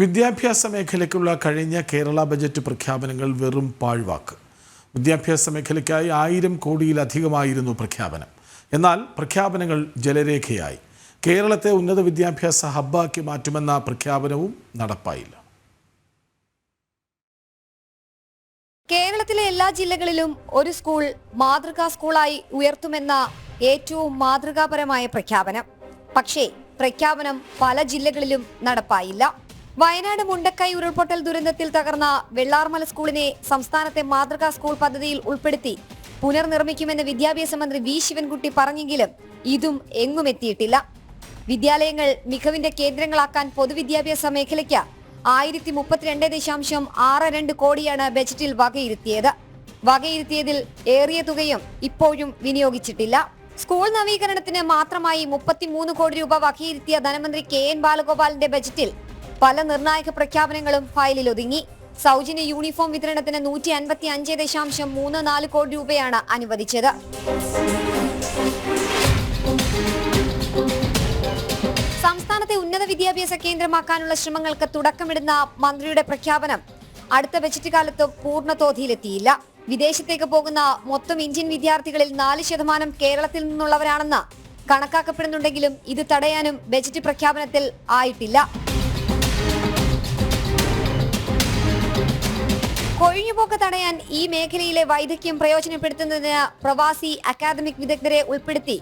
വിദ്യാഭ്യാസ മേഖലയ്ക്കുള്ള കഴിഞ്ഞ കേരള ബജറ്റ് പ്രഖ്യാപനങ്ങൾ വെറും പാഴ്വാക്ക്. വിദ്യാഭ്യാസ മേഖലയ്ക്കായി ആയിരം കോടിയിലധികമായിരുന്നു പ്രഖ്യാപനം. എന്നാൽ പ്രഖ്യാപനങ്ങൾ ജലരേഖയായി. കേരളത്തെ ഉന്നത വിദ്യാഭ്യാസ ഹബ്ബാക്കി മാറ്റുമെന്ന പ്രഖ്യാപനവും നടപ്പായില്ല. കേരളത്തിലെ എല്ലാ ജില്ലകളിലും ഒരു സ്കൂൾ മാതൃകാ സ്കൂളായി ഉയർത്തുമെന്ന ഏറ്റവും മാതൃകാപരമായ പ്രഖ്യാപനം. പക്ഷേ പ്രഖ്യാപനം പല ജില്ലകളിലും നടപ്പായില്ല. വയനാട് മുണ്ടക്കൈ ഉരുൾപൊട്ടൽ ദുരന്തത്തിൽ തകർന്ന വെള്ളാർമല സ്കൂളിനെ സംസ്ഥാനത്തെ മാതൃകാ സ്കൂൾ പദ്ധതിയിൽ ഉൾപ്പെടുത്തി പുനർനിർമ്മിക്കുമെന്ന് വിദ്യാഭ്യാസ മന്ത്രി വി ശിവൻകുട്ടി പറഞ്ഞെങ്കിലും ഇതും എങ്ങും എത്തിയിട്ടില്ല. വിദ്യാലയങ്ങൾ മികവിന്റെ കേന്ദ്രങ്ങളാക്കാൻ പൊതുവിദ്യാഭ്യാസ മേഖലയ്ക്ക് ആയിരത്തി മുപ്പത്തിരണ്ട് ദശാംശം ആറ് രണ്ട് കോടിയാണ് ബജറ്റിൽ വകയിരുത്തിയത്. വകയിരുത്തിയതിൽ ഏറിയ തുകയും ഇപ്പോഴും വിനിയോഗിച്ചിട്ടില്ല. സ്കൂൾ നവീകരണത്തിന് മാത്രമായി മുപ്പത്തിമൂന്ന് കോടി രൂപ വകയിരുത്തിയ ധനമന്ത്രി കെ എൻ ബാലഗോപാലിന്റെ ബജറ്റിൽ പല നിർണായക പ്രഖ്യാപനങ്ങളും ഫയലിൽ ഒതുങ്ങി. സൗജന്യ യൂണിഫോം വിതരണത്തിന് നൂറ്റി അൻപത്തി അഞ്ച് ദശാംശം മൂന്ന് നാല് കോടി രൂപയാണ് അനുവദിച്ചത്. സംസ്ഥാനത്തെ ഉന്നത വിദ്യാഭ്യാസ കേന്ദ്രമാക്കാനുള്ള ശ്രമങ്ങൾക്ക് തുടക്കമിടുന്ന മന്ത്രിയുടെ പ്രഖ്യാപനം അടുത്ത ബജറ്റ് കാലത്ത് പൂർണതോതിയിലെത്തിയില്ല. വിദേശത്തേക്ക് പോകുന്ന മൊത്തം ഇന്ത്യൻ വിദ്യാർത്ഥികളിൽ നാല് ശതമാനം കേരളത്തിൽ നിന്നുള്ളവരാണെന്ന് കണക്കാക്കപ്പെടുന്നുണ്ടെങ്കിലും ഇത് തടയാനും ബജറ്റ് പ്രഖ്യാപനത്തിൽ ആയിട്ടില്ല. കൊഴിഞ്ഞുപോക്ക് തടയാൻ ഈ മേഖലയിലെ വൈദഗ്ധ്യം പ്രയോജനപ്പെടുത്തുന്നതിന് പ്രവാസി അക്കാദമിക് വിദഗ്ധരെ ഉൾപ്പെടുത്തി.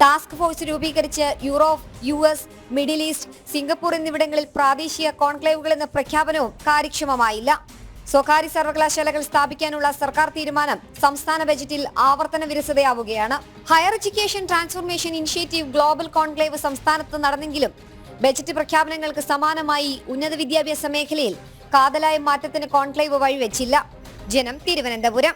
ടാസ്ക് ഫോഴ്സ് രൂപീകരിച്ച് Europe U S Middle East Singapore എന്നിവിടങ്ങളിൽ പ്രാദേശിക കോൺക്ലേവുകൾ എന്ന പ്രഖ്യാപനവും കാര്യക്ഷമമായില്ല. സ്വകാര്യ സർവകലാശാലകൾ സ്ഥാപിക്കാനുള്ള സർക്കാർ തീരുമാനം സംസ്ഥാന ബജറ്റിൽ ആവർത്തന വിരസതയാവുകയാണ്. Higher education transformation initiative global conclave സംസ്ഥാനത്ത് നടന്നെങ്കിലും ബജറ്റ് പ്രഖ്യാപനങ്ങൾക്ക് സമാനമായി ഉന്നത വിദ്യാഭ്യാസ മേഖലയിൽ കാതലായ മാറ്റത്തിന് കോൺക്ലേവ് വഴിവെച്ചില്ല. ജനം തിരുവനന്തപുരം.